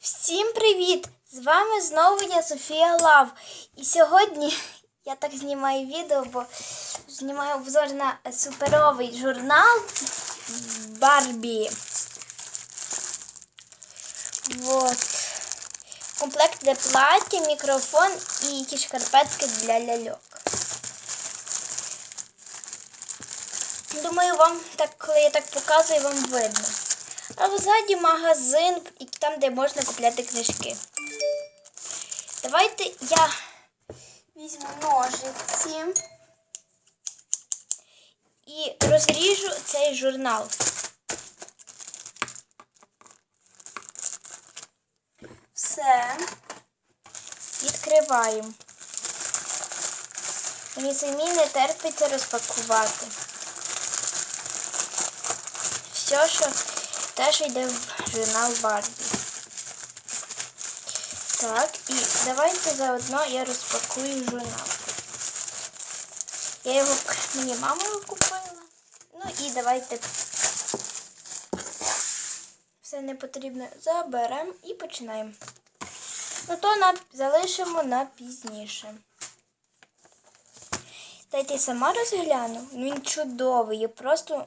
Всім привіт! З вами знову я Софія Лав. І сьогодні я так знімаю відео, бо знімаю обзор на суперовий журнал Барбі. Вот. Комплект для плаття, мікрофон і ті шкарпетки для ляльок. Думаю, вам так, коли я так показую, вам видно. А ззаді магазин, там, де можна купляти книжки. Давайте я візьму ножиці і розріжу цей журнал. Все. Відкриваємо. Мені самі не терпиться розпакувати. Все, що те, що йде журнал Барбі. Так, і давайте заодно я розпакую журнал. Я його мені мамою купила. Ну і давайте все не потрібно заберемо і починаємо. Ну то на, залишимо на пізніше. Дайте сама розгляну. Він чудовий. Просто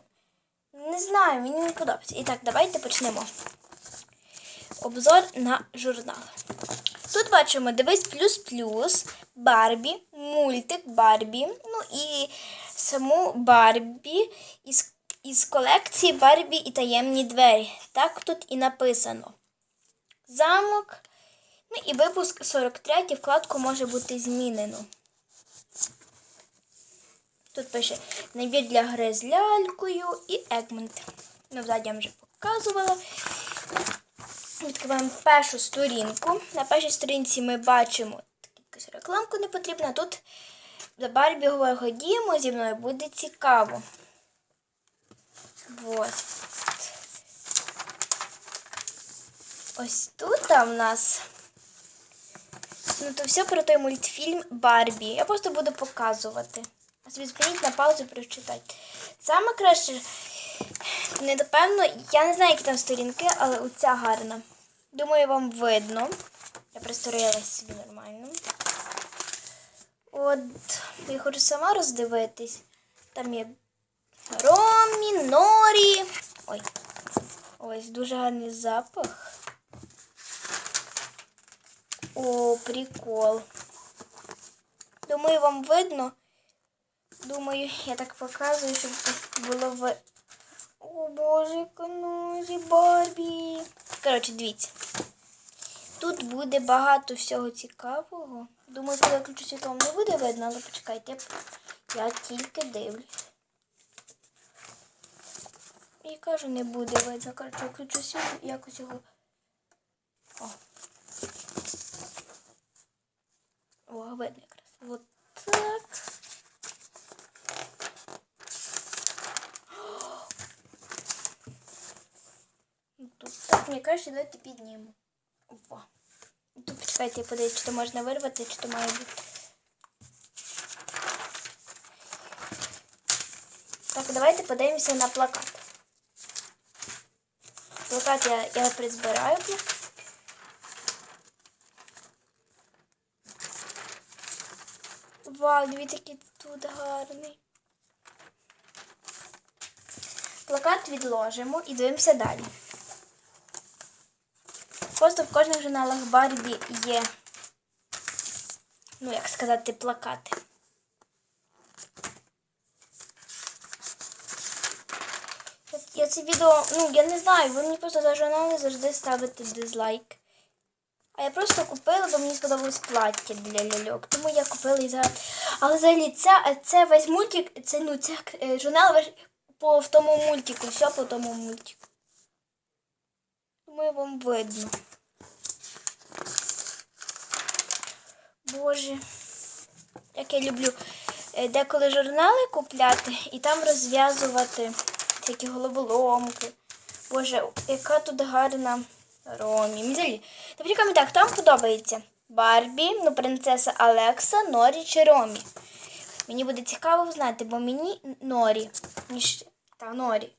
не знаю, мені не подобається. І так, давайте почнемо. Обзор на журнал. Тут бачимо Дивись плюс плюс, Барбі, мультик Барбі, ну і саму Барбі із, із колекції Барбі і таємні двері. Так тут і написано. Замок. Ну і випуск 43 вкладку може бути змінено. Тут пише набір для гри з лялькою і Егмент. Ну, взаді я вже показувала. Відкриваємо першу сторінку. На першій сторінці ми бачимо якусь рекламку не потрібна. Тут за Барбі говорить, ходімо, зі мною буде цікаво. Вот. Ось тут в нас. Ну, то все про той мультфільм Барбі. Я просто буду показувати. Зупиніть на паузу і прочитайте. Саме краще, недопевно, я не знаю, які там сторінки, але оця гарна. Думаю, вам видно. Я пристроїлась собі нормально. От, я хочу сама роздивитись. Там є Ромі, Норі. Ой. Ось дуже гарний запах. О, прикол. Думаю, вам видно. Думаю, я так показую, щоб було ви. О боже, канозі Барбі. Коротше, дивіться. Тут буде багато всього цікавого. Думаю, коли я включу світло, не буде видно, але почекайте, я тільки дивлюсь. І кажу, не буде видно. Коротше, я включу світло якось його. О. О, видно якраз. Вот так. Тут так, мені кажуть, давайте піднімемо. О. Тут почекайте, я подивлюсь, чи то можна вирвати, чи то має бути. Так, давайте подивимося на плакат. Плакат я, я призбираю. Вау, дивіться, який тут гарний. Плакат відложимо і дивимося далі. Просто в кожних журналах Барбі є, ну, як сказати, плакати. Я це відео, ну, я не знаю, ви мені просто за журнали завжди ставите дизлайк. А я просто купила, бо мені сподобалось плаття для ляльок. Тому я купила і зараз. Але взагалі це, це весь мультик, це, ну, це е, журнал по в тому мультику, все по тому мультику. Думаю, вам видно. Боже, як я люблю е, деколи журнали купляти і там розв'язувати всякі головоломки. Боже, яка тут гарна Ромі. В коментарях, хто вам подобається? Барбі, ну, принцеса Алекса, Норі чи Ромі. Мені буде цікаво знати, бо мені Норі. Та, Норі.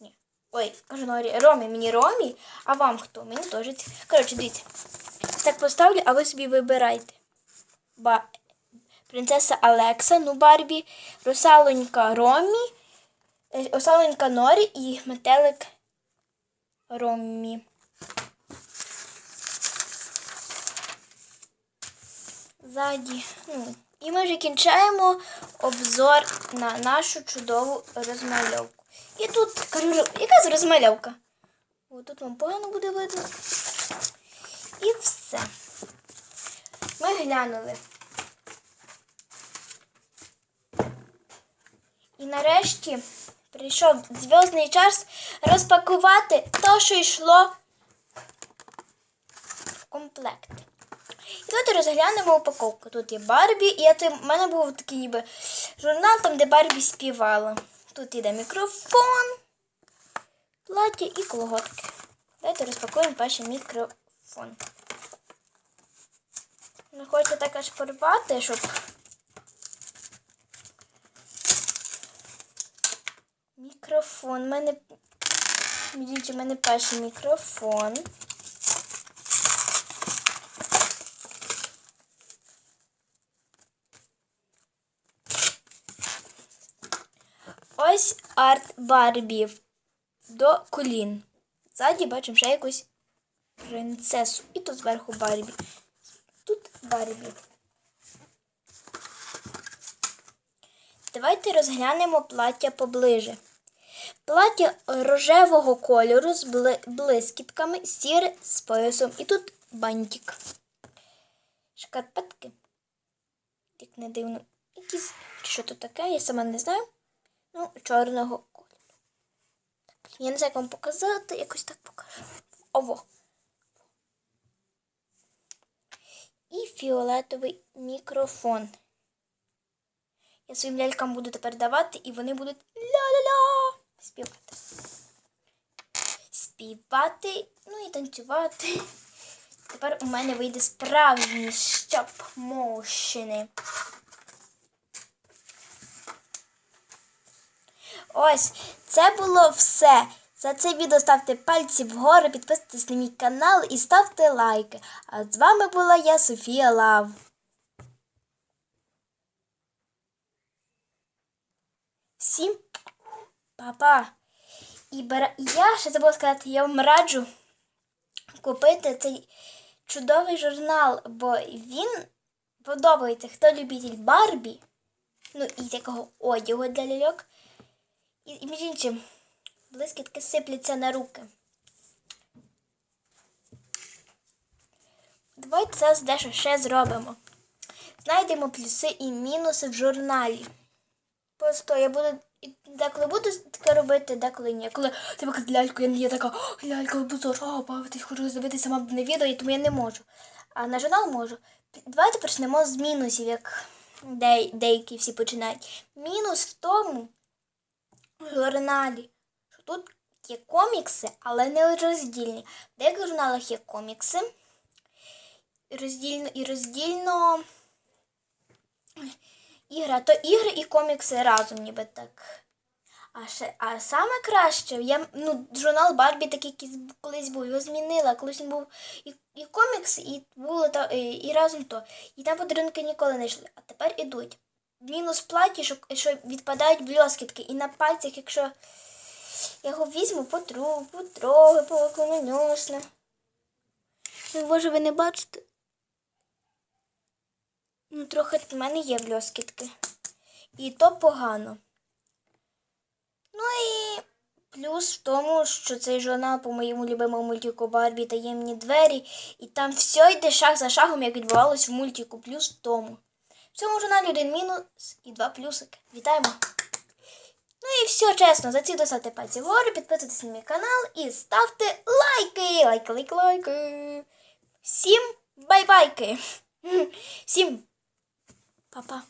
Ні. Ой, кажу Норі, Ромі, мені Ромі, а вам хто? Мені теж ці. Коротше, дивіться. Так поставлю, а ви собі вибирайте. Ба... Принцеса Алекса, ну Барбі, русалонька Ромі, е, русалонька Норі і метелик Ромі. Ззаді. Ну. І ми вже кінчаємо обзор на нашу чудову розмальовку. І тут кажу, яка з розмальовка? О, тут вам погано буде видно. І все. Ми глянули. І нарешті прийшов зв'язний час розпакувати те, що йшло в комплект. І давайте розглянемо упаковку. Тут є Барбі, і я в мене був такий ніби журнал, там, де Барбі співала. Тут іде мікрофон, плаття і колготки. Давайте розпакуємо перший мікрофон. Не хочете так аж порвати, щоб. Мікрофон. У мене. Дивіться, у мене перший мікрофон. Ось арт Барбі до колін. Ззаді бачимо ще якусь принцесу. І тут зверху Барбі. Барбі. Давайте розглянемо плаття поближе. Плаття рожевого кольору з блискітками, сіре з поясом. І тут бантик. Шкарпетки. Як не дивно. Якісь, що то таке, я сама не знаю. Ну, чорного кольору. Я не знаю, як вам показати, якось так покажу. Ово. І фіолетовий мікрофон. Я своїм лялькам буду тепер давати, і вони будуть ля-ля-ля співати. Співати, ну і танцювати. Тепер у мене вийде справжні стоп-моушени. Ось, це було все. За це відео ставте пальці вгору, підписуйтесь на мій канал і ставте лайки. А з вами була я, Софія Лав. Всім па-па. І бера... я ще забула сказати, я вам раджу купити цей чудовий журнал, бо він подобається, хто любитель Барбі, ну і такого одягу для ляльок. І, і між іншим, блискітки сипляться на руки. Давайте зараз дещо ще зробимо. Знайдемо плюси і мінуси в журналі. Просто я буду деколи буду таке робити, деколи ні. Коли ти покажеш ляльку, я, я така, лялька, обзор, а, бавитись, хочу дивитися сама на відео, і тому я не можу. А на журнал можу. Давайте почнемо з мінусів, як деякі всі починають. Мінус в тому, журналі, тут є комікси, але не роздільні. В деяких журналах є комікси. Роздільно і роздільно ігра, то ігри і комікси разом, ніби так. А ще, а саме краще, я, ну, журнал Барбі такий якийсь колись був, його змінила. Колись він був і, і комікс, і було та, і, і разом то. І там подарунки ніколи не йшли. А тепер ідуть. Мінус платі, що, що відпадають бльоскітки. І на пальцях, якщо я його візьму, потру, потрогаю, повикононюсне. Ну, боже, ви не бачите? Ну, трохи в мене є бльоскітки. І то погано. Ну і плюс в тому, що цей журнал по моєму любимому мультику Барбі таємні двері, і там все йде шаг за шагом, як відбувалось в мультику. Плюс в тому. В цьому журналі один мінус і два плюсики. Вітаємо! Ну і все чесно, за ці досати пальці вгору, підписуйтесь на мій канал і ставте лайки! Лайки, лайки, лайки! Всім бай-байки! Всім па-па!